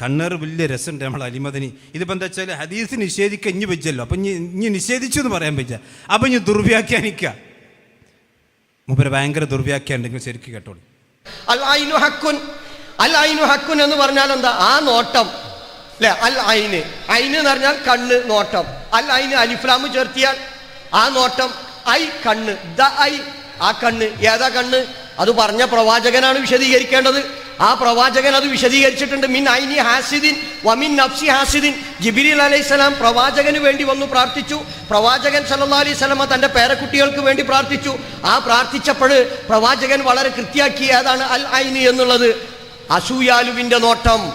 കണ്ണേറ് വലിയ രസമുണ്ട് നമ്മൾ അലിമദനി. ഇതിപ്പോൾ എന്താ വെച്ചാൽ ഹദീസ് നിഷേധിക്കുക ഇഞ്ഞ് വെച്ചല്ലോ അപ്പം ഇഞ്ഞ് നിഷേധിച്ചു എന്ന് പറയാൻ പറ്റില്ല അപ്പം ഇഞ്ഞ് ദുർവ്യാഖ്യാനിക്കുക മൂപ്പര് ഭയങ്കര ദുർവ്യാഖ്യാനുണ്ടെങ്കിൽ ശരിക്കും കേട്ടോളൂ. അൽ ഐനു ഹക്കുൻ ഹക്കുൻ എന്ന് പറഞ്ഞാൽ എന്താ? ആ നോട്ടം. അല്ലെ? അൽ ഐന് ഐന് എന്ന് പറഞ്ഞാൽ കണ്ണ് നോട്ടം. അൽ ഐന് അലിഫ്ലാമ് ചേർത്തിയാൽ ആ നോട്ടം. ഐ കണ്ണ്. The eye. ആ കണ്ണ്. ഏതാ കണ്ണ്? അത് പറഞ്ഞ പ്രവാചകനാണ് വിശദീകരിക്കേണ്ടത്. ആ പ്രവാചകൻ അത് വിശദീകരിച്ചിട്ടുണ്ട്. മിൻ ഐനി ഹാസിദിൻ വമിൻ നഫ്സി ഹാസിദിൻ. ജിബിരിൽ അലൈഹിസ്സലാം പ്രവാചകന് വേണ്ടി വന്നു പ്രാർത്ഥിച്ചു. പ്രവാചകൻ സല്ലാ അലൈഹി സ്വലമ തന്റെ പേരക്കുട്ടികൾക്ക് വേണ്ടി പ്രാർത്ഥിച്ചു. ആ പ്രാർത്ഥിച്ചപ്പോൾ പ്രവാചകൻ വളരെ കൃത്യാക്കി ഏതാണ് അൽ ഐനി എന്നുള്ളത്. അസൂയാലുവിന്റെ നോട്ടം.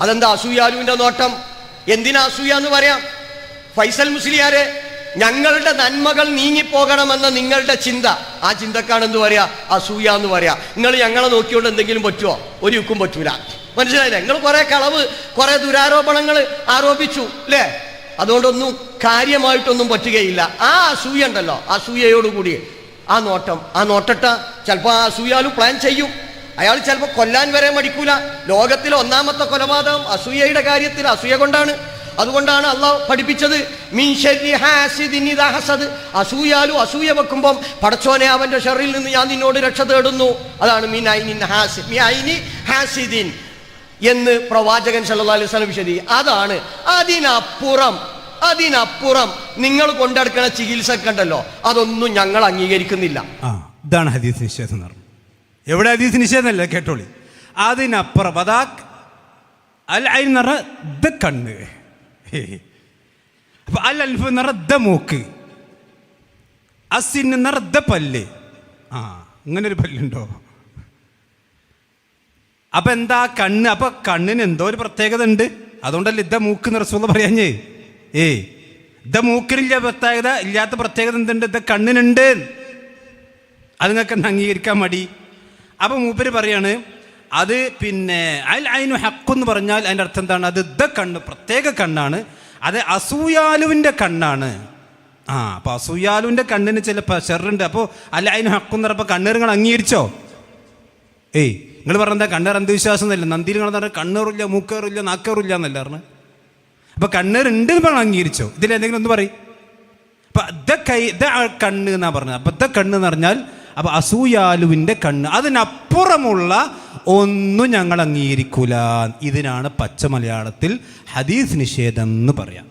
അതെന്താ അസൂയാലുവിന്റെ നോട്ടം? എന്തിനാ അസൂയ എന്ന് പറയാം? ഫൈസൽ മുസ്ലിയാരെ ഞങ്ങളുടെ നന്മകൾ നീങ്ങിപ്പോകണമെന്ന നിങ്ങളുടെ ചിന്ത. ആ ചിന്തക്കാണ് എന്ത് പറയാ? അസൂയ എന്ന് പറയാ. നിങ്ങൾ ഞങ്ങളെ നോക്കിയോണ്ട് എന്തെങ്കിലും പറ്റുമോ ഒരു യുക്കും പറ്റൂല. മനസ്സിലായില്ലേ? നിങ്ങൾ കുറെ കളവ് കുറെ ദുരാരോപണങ്ങൾ ആരോപിച്ചു അല്ലേ അതുകൊണ്ടൊന്നും കാര്യമായിട്ടൊന്നും പറ്റുകയില്ല. ആ അസൂയ ഉണ്ടല്ലോ അസൂയയോടുകൂടി. ആ നോട്ടം ആ നോട്ടട്ട ചിലപ്പോൾ ആ അസൂയാലും പ്ലാൻ ചെയ്യും. അയാൾ ചിലപ്പോൾ കൊല്ലാൻ വരെ മടിക്കൂല. ലോകത്തിലെ ഒന്നാമത്തെ കൊലപാതകം അസൂയയുടെ കാര്യത്തിൽ അസൂയ കൊണ്ടാണ്. അതുകൊണ്ടാണ് അള്ളാഹ് പഠിപ്പിച്ചത് അസൂയാലും അസൂയ വെക്കുമ്പം പടച്ചോനെ അവന്റെ ഷെറിൽ നിന്ന് ഞാൻ നിന്നോട് രക്ഷ തേടുന്നു. അതാണ് ഹാസിദിൻ എന്ന് പ്രവാചകൻ സല്ലല്ലാഹു അലൈഹി അതാണ് അതിനപ്പുറം അതിനപ്പുറം നിങ്ങൾ കൊണ്ടെടുക്കുന്ന ചികിത്സ ഉണ്ടല്ലോ അതൊന്നും ഞങ്ങൾ അംഗീകരിക്കുന്നില്ല. ഇതാണ് ഹദീസ് നിഷേധം എന്ന് എവിടെ ഹദീസ് നിഷേധമല്ല കേട്ടോളി. അതിനപ്പുറം അതാ അൽ പറഞ്ഞ ഇത് കണ്ണ്. അപ്പൊ അൽ അൽഫ് എന്ന് പറഞ്ഞാൽ ദ മൂക്ക്. അസിന് നിറദ്ധ പല്ല്. ആ ഇങ്ങനൊരു പല്ലുണ്ടോ? അപ്പൊ എന്താ കണ്ണ്? അപ്പൊ കണ്ണിന് എന്തോ ഒരു പ്രത്യേകത ഉണ്ട്. അതുകൊണ്ടല്ലേ ഇദ്ദ മൂക്ക് റസൂല പറയാഞ്ഞേ. ഏ ഇദ്ദ മൂക്കിനില്ല പ്രത്യേകത ഇല്ലാത്ത പ്രത്യേകത എന്തുണ്ട്? ഇദ്ദ കണ്ണിനുണ്ട്. അത് നിങ്ങൾക്ക് അംഗീകരിക്കാൻ മടി. അപ്പൊ മൂപ്പര് പറയാണ് അത് പിന്നെ അൽ അയിനു ഹക്കെന്ന് പറഞ്ഞാൽ അതിന്റെ അർത്ഥം എന്താണ്? അത് ദ കണ്ണ് പ്രത്യേക കണ്ണാണ്. അത് അസൂയാലുവിന്റെ കണ്ണാണ്. ആ അപ്പൊ അസൂയാലുവിന്റെ കണ്ണിന് ചില ഷെറുണ്ട്. അപ്പോൾ അല്ല അതിന് ഹക്കെന്ന് പറഞ്ഞപ്പോൾ കണ്ണീർ നിങ്ങൾ അംഗീകരിച്ചോ? ഏയ് നിങ്ങൾ പറഞ്ഞ കണ്ണേർ അന്ധവിശ്വാസം എന്നല്ല നന്ദിയിൽ നിങ്ങൾ പറഞ്ഞാൽ കണ്ണേറില്ല മൂക്കേറില്ല നാക്കേറില്ല എന്നല്ല പറഞ്ഞു. അപ്പൊ കണ്ണേർ എന്ന് പറഞ്ഞാൽ അംഗീകരിച്ചോ? ഇതിൽ എന്തെങ്കിലും ഒന്ന് പറയും. അപ്പൊ ദ കൈ ദ കണ്ണ് എന്നാ പറഞ്ഞത്. അപ്പൊ ദ കണ്ണ് എന്ന് പറഞ്ഞാൽ അപ്പൊ അസൂയാലുവിന്റെ കണ്ണ്. അതിനപ്പുറമുള്ള ഒന്നും ഞങ്ങൾ അംഗീകരിക്കൂല. ഇതിനാണ് പച്ച മലയാളത്തിൽ ഹദീസ് നിഷേധം എന്ന് പറയാം.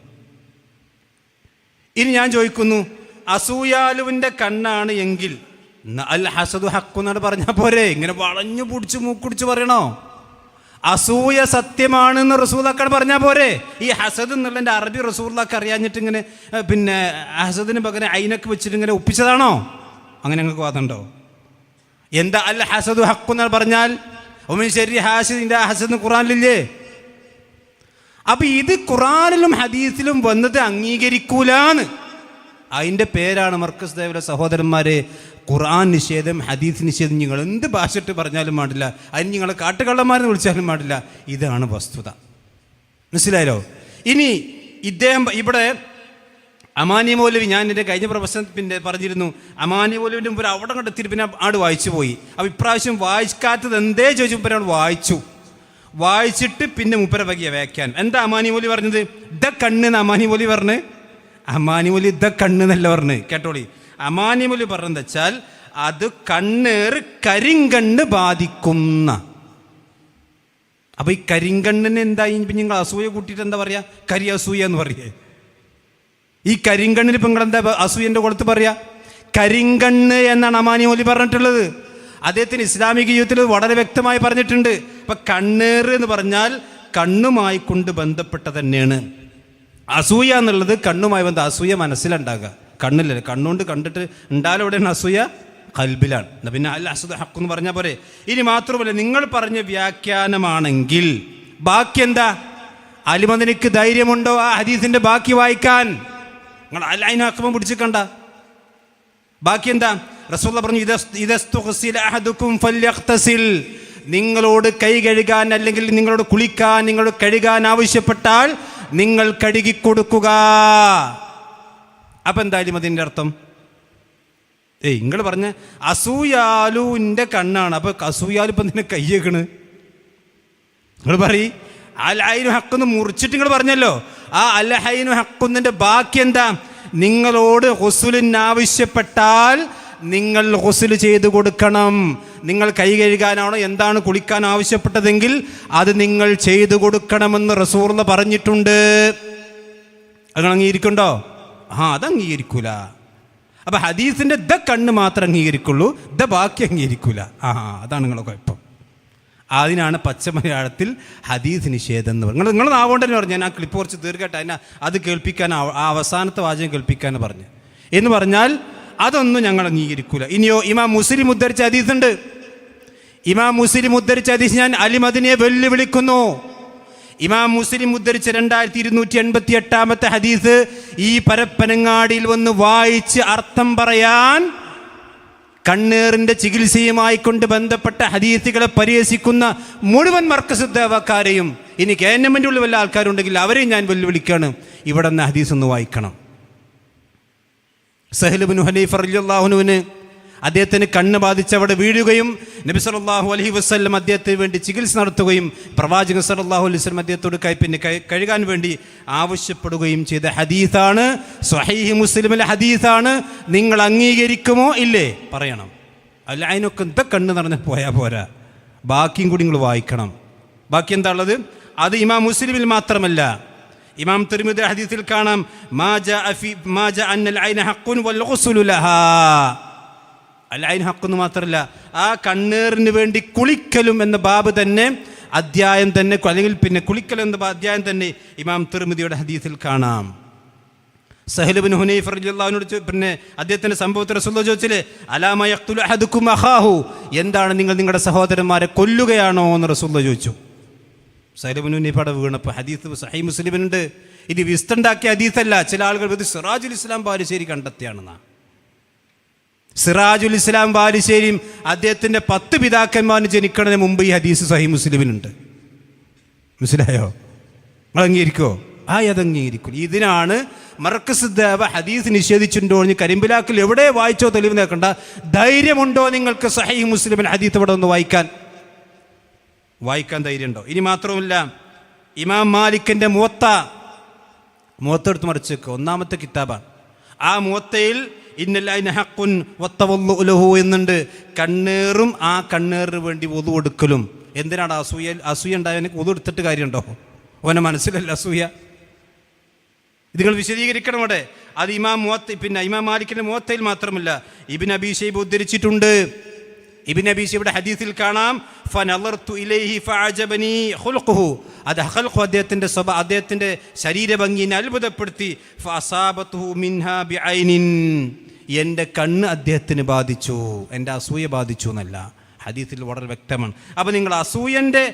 ഇനി ഞാൻ ചോദിക്കുന്നു അസൂയാലുവിന്റെ കണ്ണാണ് എങ്കിൽ അൽ ഹസദു ഹക്കു എന്നാണ് പറഞ്ഞാൽ പോരെ? ഇങ്ങനെ വളഞ്ഞു പിടിച്ച് മൂക്കുടിച്ച് പറയണോ? അസൂയ സത്യമാണെന്ന് റസൂലാക്കാൻ പറഞ്ഞാൽ പോരെ? ഈ ഹസദ് എന്നുള്ളതിന്റെ അറബി റസൂലാക്ക് അറിയാഞ്ഞിട്ട് ഇങ്ങനെ പിന്നെ ഹസദിന് പകരം അയിനൊക്കെ വെച്ചിട്ട് ഇങ്ങനെ ഒപ്പിച്ചതാണോ? അങ്ങനെ ഞങ്ങൾക്ക് വാദമുണ്ടോ? എന്താ അൽ ഹസദു ഹക്കു എന്ന് പറഞ്ഞാൽ ഒമിൻ ശരി ഹാസിദിന്റെ ഹസദ് ഖുറാനിലില്ലേ അപ്പൊ ഇത് ഖുറാനിലും ഹദീസിലും വന്നത് അംഗീകരിക്കൂലാന്ന്. അതിന്റെ പേരാണ് മർക്കസ് ദേവയുടെ സഹോദരന്മാരെ ഖുർആൻ നിഷേധം ഹദീസ് നിഷേധം നിങ്ങൾ എന്ത് ഭാഷ ഇട്ട് പറഞ്ഞാലും പാടില്ല അതിന് നിങ്ങളെ കാട്ടുകള്ളന്മാരെന്ന് വിളിച്ചാലും പാടില്ല ഇതാണ് വസ്തുത. മനസ്സിലായല്ലോ? ഇനി ഇദ്ദേഹം ഇവിടെ അമാനി മൗലവി ഞാൻ എന്റെ കഴിഞ്ഞ പിന്നെ പറഞ്ഞിരുന്നു അമാനി മൗലവിന്റെ മുമ്പ് അവിടെ കണ്ടെത്തി പിന്നെ ആട് വായിച്ചു പോയി. അപ്പോൾ ഇപ്രാവശ്യം വായിക്കാത്തത് എന്തേ ചോദിച്ചപ്പോൾ അവിടെ വായിച്ചു. വായിച്ചിട്ട് പിന്നെ മുപ്പര വകിയ വ്യാഖ്യാനം. എന്താ അമാനി മൗലി പറഞ്ഞത്? ദ കണ്ണ് എന്ന് അമാനി മൗലി പറഞ്ഞ്? അമാനി മൗലി ദ കണ്ണ് എന്നല്ല പറഞ്ഞ്. കേട്ടോളി. അമാനി മൗലി പറഞ്ഞെന്ന് വെച്ചാൽ അത് കണ്ണേറ് കരിങ്കണ്ണ് ബാധിക്കുന്ന. അപ്പൊ ഈ കരിങ്കണ്ണിന് എന്തായി? നിങ്ങൾ അസൂയ കൂട്ടിയിട്ട് എന്താ പറയാ? കരി അസൂയ എന്ന് പറയേ. ഈ കരിങ്കണ്ണിന് ഇപ്പം നിങ്ങളെന്താ അസൂയന്റെ കൊടുത്ത് പറയാ? കരിങ്കണ്ണ് എന്നാണ് അമാനി മോലി പറഞ്ഞിട്ടുള്ളത്. അദ്ദേഹത്തിന് ഇസ്ലാമിക യുദ്ധത്തിൽ വളരെ വ്യക്തമായി പറഞ്ഞിട്ടുണ്ട്. ഇപ്പൊ കണ്ണേറ് എന്ന് പറഞ്ഞാൽ കണ്ണുമായി കൊണ്ട് ബന്ധപ്പെട്ട തന്നെയാണ്. അസൂയ എന്നുള്ളത് കണ്ണുമായി ബന്ധം അസൂയ മനസ്സിലുണ്ടാകുക. കണ്ണില്ല കണ്ണുകൊണ്ട് കണ്ടിട്ട് ഉണ്ടാലും എവിടെയാണ് അസൂയ? കൽബിലാണ്. പിന്നെ അല്ല അസുദ ഹക്ക് എന്ന് പറഞ്ഞാൽ പോരെ. ഇനി മാത്രമല്ല നിങ്ങൾ പറഞ്ഞ വ്യാഖ്യാനമാണെങ്കിൽ ബാക്കി എന്താ? അലിമദനിക്ക് ധൈര്യമുണ്ടോ ആ ഹദീസിന്റെ ബാക്കി വായിക്കാൻ? നിങ്ങൾ അല്ല അതിനാക്കുമ്പോൾ പിടിച്ചിക്കണ്ട. ബാക്കി എന്താ? റസൂള്ള പറഞ്ഞു. നിങ്ങളോട് കൈ കഴുകാൻ അല്ലെങ്കിൽ നിങ്ങളോട് കുളിക്കാൻ നിങ്ങളോട് കഴുകാൻ ആവശ്യപ്പെട്ടാൽ നിങ്ങൾ കഴുകി കൊടുക്കുക. അപ്പൊ എന്തായാലും അതിന്റെ അർത്ഥം? ഏയ് നിങ്ങൾ പറഞ്ഞ അസൂയാലുവിന്റെ കണ്ണാണ്. അപ്പൊ അസൂയാലു ഇപ്പം നിന്നെ കയ്യേക്കണ് നിങ്ങൾ പറയും അൽ ഐനു ഹക്കൊന്ന് മുറിച്ചിട്ട് നിങ്ങൾ പറഞ്ഞല്ലോ ആ അല്ലഹൈനു ഹക്കുന്നിന്റെ ബാക്കി എന്താ? നിങ്ങളോട് ഹുസുലിന് ആവശ്യപ്പെട്ടാൽ നിങ്ങൾ ഹുസുൽ ചെയ്തു കൊടുക്കണം. നിങ്ങൾ കൈ കഴുകാനാണോ എന്താണ് കുളിക്കാൻ ആവശ്യപ്പെട്ടതെങ്കിൽ അത് നിങ്ങൾ ചെയ്തു കൊടുക്കണമെന്ന് റസൂർന്ന് പറഞ്ഞിട്ടുണ്ട്. അത് അംഗീകരിക്കുണ്ടോ ആ അത് അംഗീകരിക്കൂല. അപ്പൊ ഹദീസിന്റെ ദ കണ്ണ് മാത്രം അംഗീകരിക്കുള്ളൂ ദ ബാക്കി അംഗീകരിക്കൂല. ആ അതാണ് നിങ്ങളെ കുഴപ്പം. അതിനാണ് പച്ച മലയാളത്തിൽ ഹദീസ് നിഷേധം എന്ന് പറഞ്ഞു നിങ്ങൾ നാവോണ്ട് തന്നെ പറഞ്ഞു ഞാൻ ആ ക്ലിപ്പ് കുറച്ച് തീർക്കട്ടെ അതിനെ അത് കേൾപ്പിക്കാൻ ആ അവസാനത്തെ വാചകം കേൾപ്പിക്കാൻ പറഞ്ഞു. എന്ന് പറഞ്ഞാൽ അതൊന്നും ഞങ്ങൾ അംഗീകരിക്കൂല. ഇനിയോ ഇമാം മുസ്ലിം ഉദ്ധരിച്ച ഹദീസ് ഉണ്ട്. ഇമാം മുസ്ലിം ഉദ്ധരിച്ച ഹദീസ് ഞാൻ അലിമദിനെ വെല്ലുവിളിക്കുന്നു. ഇമാം മുസ്ലിം ഉദ്ധരിച്ച രണ്ടായിരത്തി ഇരുന്നൂറ്റി എൺപത്തി എട്ടാമത്തെ ഹദീസ് ഈ പരപ്പനങ്ങാടിയിൽ വന്ന് വായിച്ച് അർത്ഥം പറയാൻ കണ്ണേറിന്റെ ചികിത്സയുമായി കൊണ്ട് ബന്ധപ്പെട്ട ഹദീസുകളെ പരിഹസിക്കുന്ന മുഴുവൻ മർക്കസുദ്ദേവക്കാരെയും ഇനി ഗവൺമെന്റ് ഉള്ള വല്ല ആൾക്കാരുണ്ടെങ്കിൽ അവരെയും ഞാൻ വെല്ലുവിളിക്കുകയാണ്. ഇവിടെ നിന്ന് ഹദീസ് ഒന്ന് വായിക്കണം. സഹലുബിൻ ഹനീഫ് അലിയുള്ളാഹുനുവിന് അദ്ദേഹത്തിന് കണ്ണ് ബാധിച്ച് അവിടെ വീഴുകയും നബി സല്ലല്ലാഹു അലഹി വസല്ലം അദ്ദേഹത്തിന് വേണ്ടി ചികിത്സ നടത്തുകയും പ്രവാചകൻ സല്ലല്ലാഹു അലൈഹി വസ്ലം അദ്ദേഹത്തോട് കൈ പിന്നെ കഴുകാൻ വേണ്ടി ആവശ്യപ്പെടുകയും ചെയ്ത ഹദീസാണ്. സ്വഹീഹ് മുസ്ലിമിലെ ഹദീസാണ്. നിങ്ങൾ അംഗീകരിക്കുമോ? ഇല്ലേ? പറയണം. അല്ല അതിനൊക്കെ എന്താ കണ്ണ് നടന്ന് പോയാൽ പോരാ. ബാക്കിയും കൂടി നിങ്ങൾ വായിക്കണം. ബാക്കി എന്താ ഉള്ളത്? അത് ഇമാം മുസ്ലിമിൽ മാത്രമല്ല. ഇമാം തിരുമിത ഹദീസിൽ കാണാം മാജ അഫി മാജ അന്നൽ ഐന ഹഖ്ഖുൻ വൽ ലഹാ. അൽ അതിന് ഹക്കെന്ന് മാത്രമല്ല ആ കണ്ണേറിന് വേണ്ടി കുളിക്കലും എന്ന ബാബ് തന്നെ അധ്യായം തന്നെ അല്ലെങ്കിൽ പിന്നെ കുളിക്കൽ എന്ന അധ്യായം തന്നെ ഇമാം തിരുമതിയുടെ ഹദീസിൽ കാണാം. സഹലുബിൻ ഹുനൈഫ് ചോ- പിന്നെ അദ്ദേഹത്തിന്റെ സംഭവത്തിൽ റസൂലുള്ള ചോദിച്ചില്ലേ അലാമ യഖ്തുലു അഹദുക്കും അഖാഹു? എന്താണ് നിങ്ങൾ നിങ്ങളുടെ സഹോദരന്മാരെ കൊല്ലുകയാണോ എന്ന് റസൂലുള്ള ചോദിച്ചു. സഹലുബിൻ ഹുനൈഫ് അവിടെ വീണപ്പോൾ ഹദീസ് സഹി മുസ്ലിമിനുണ്ട്. ഇത് വിസ്തുണ്ടാക്കിയ ഹദീസല്ല ചില ആളുകൾ ഇത് സിറാജുൽ ഇസ്ലാം പാരിശ്ശേരി കണ്ടെത്തിയാണെന്നാ സിറാജുൽ ഇസ്ലാം ബാലുശ്ശേരിയും അദ്ദേഹത്തിന്റെ പത്ത് പിതാക്കന്മാർ ജനിക്കണതിന് മുമ്പ് ഈ ഹദീസ് സഹി മുസ്ലിമിനുണ്ട് മനസ്സിലായോ? നിങ്ങൾ അംഗീകരിക്കോ ആ അത് അംഗീകരിക്കും. ഇതിനാണ് മർക്കസ് ദേവ ഹദീസ് നിഷേധിച്ചിട്ടുണ്ടോ എന്ന് കരിമ്പിലാക്കിൽ എവിടെ വായിച്ചോ തെളിവ് നേക്കണ്ട ധൈര്യമുണ്ടോ നിങ്ങൾക്ക് സഹി മുസ്ലിമിൽ ഹദീസ് ഇവിടെ ഒന്ന് വായിക്കാൻ? വായിക്കാൻ ധൈര്യമുണ്ടോ? ഇനി മാത്രമല്ല ഇമാം മാലിക്കിന്റെ മൂത്ത മൂത്തെടുത്ത് മറിച്ച് ഒന്നാമത്തെ കിതാബാണ്. ആ മുവത്തയിൽ ഇന്നല്ല ഹക്കുൻ വത്തവല്ലു എന്നുണ്ട്. കണ്ണേറും ആ കണ്ണേറിന് വേണ്ടി ഒതു കൊടുക്കലും. എന്തിനാണ് അസൂയ അസൂയ ഉണ്ടായവന് ഒതു എടുത്തിട്ട് കാര്യമുണ്ടോ? ഓനെ മനസ്സിലല്ല അസൂയ. നിങ്ങൾ വിശദീകരിക്കണം അവിടെ. അത് ഇമാം മുഹത്ത് പിന്നെ ഇമാം മാലിക്കിന്റെ മുഹത്തയിൽ മാത്രമല്ല. ഇബിൻ അബീഷൈബ് ഉദ്ധരിച്ചിട്ടുണ്ട്. ഇബിൻ അബീഷയുടെ ഹദീസിൽ കാണാം ഫനളർതു ഇലൈഹി ഫഅജബനി ഖുൽഖുഹു. അത് അഹൽഖു അദ്ദേഹത്തിന്റെ സ്വഭ അദ്ദേഹത്തിന്റെ ശരീരഭംഗിനെ അത്ഭുതപ്പെടുത്തി. എന്റെ കണ്ണ് അദ്ദേഹത്തിന് ബാധിച്ചു. എന്റെ അസൂയ ബാധിച്ചു എന്നല്ല. ഹദീസിൽ വളരെ വ്യക്തമാണ്. അപ്പോൾ നിങ്ങൾ അസൂയന്റെ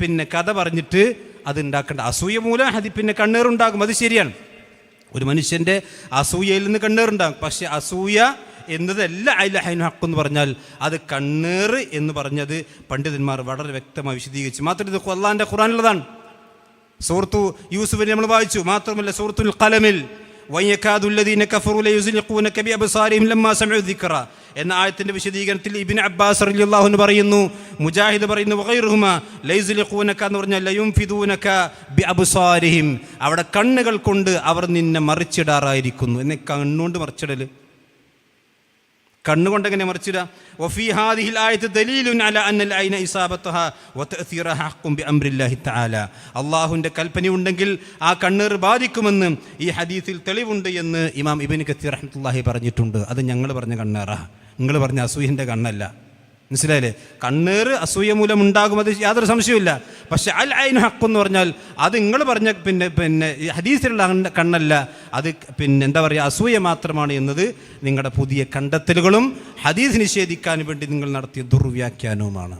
പിന്നെ കഥ പറഞ്ഞിട്ട് അത് ഉണ്ടാക്കേണ്ട. അസൂയ മൂലം ഹദി പിന്നെ കണ്ണേറുണ്ടാകും. അത് ശരിയാണ്. ഒരു മനുഷ്യന്റെ അസൂയയിൽ നിന്ന് കണ്ണേറുണ്ടാകും. പക്ഷേ അസൂയ എന്നതല്ല അയില ഹൈൻ ഹക്ക് എന്ന് പറഞ്ഞാൽ അത് കണ്ണേർ എന്ന് പറഞ്ഞത് പണ്ഡിതന്മാർ വളരെ വ്യക്തമായി വിശദീകരിച്ചു. മാത്രം ഇത് കൊല്ലാന്റെ ഖുറാനുള്ളതാണ് സൂറത്തു യൂസുഫിനെ നമ്മൾ വായിച്ചു. മാത്രമല്ല സൂറത്തുൽ കലമിൽ എന്ന ആയത്തിന്റെ വിശദീകരണത്തിൽ ഇബിൻ അബ്ബാസ് റളിയല്ലാഹു പറയുന്നു മുജാഹിദ് പറയുന്നു വഗൈറുഹുമ ലൈസുലിഖൂനക എന്ന് പറഞ്ഞാൽ ലയുംഫിദൂനക ബിഅബ്സാരിഹിം. അവിടെ കണ്ണുകൾ കൊണ്ട് അവർ നിന്നെ മറിച്ചിടാറായിരിക്കുന്നു. എന്നെ കണ്ണുകൊണ്ട് മറിച്ചിടൽ. ഹഖ്ഖും എങ്ങനെ തആല. അല്ലാഹുവിന്റെ കൽപ്പനയുണ്ടെങ്കിൽ ആ കണ്ണീർ ബാധിക്കുമെന്ന് ഈ ഹദീസിൽ തെളിവുണ്ട് എന്ന് ഇമാം ഇബിൻ കത്തീർ റഹ്മത്തുള്ളാഹി പറഞ്ഞിട്ടുണ്ട്. അത് ഞങ്ങൾ പറഞ്ഞ കണ്ണേറാ. നിങ്ങൾ പറഞ്ഞ അസൂഹിന്റെ കണ്ണല്ല. മനസ്സിലായില്ലേ? കണ്ണേറ് അസൂയ മൂലം ഉണ്ടാകും അത് യാതൊരു സംശയമില്ല പക്ഷെ അൽ ഐൻ ഹക്ക് എന്ന് പറഞ്ഞാൽ അത് നിങ്ങൾ പറഞ്ഞ പിന്നെ പിന്നെ ഹദീസിലുള്ള കണ്ണല്ല. അത് പിന്നെ എന്താ പറയുക അസൂയ മാത്രമാണ് എന്നത് നിങ്ങളുടെ പുതിയ കണ്ടെത്തലുകളും ഹദീസ് നിഷേധിക്കാൻ വേണ്ടി നിങ്ങൾ നടത്തിയ ദുർവ്യാഖ്യാനവുമാണ്.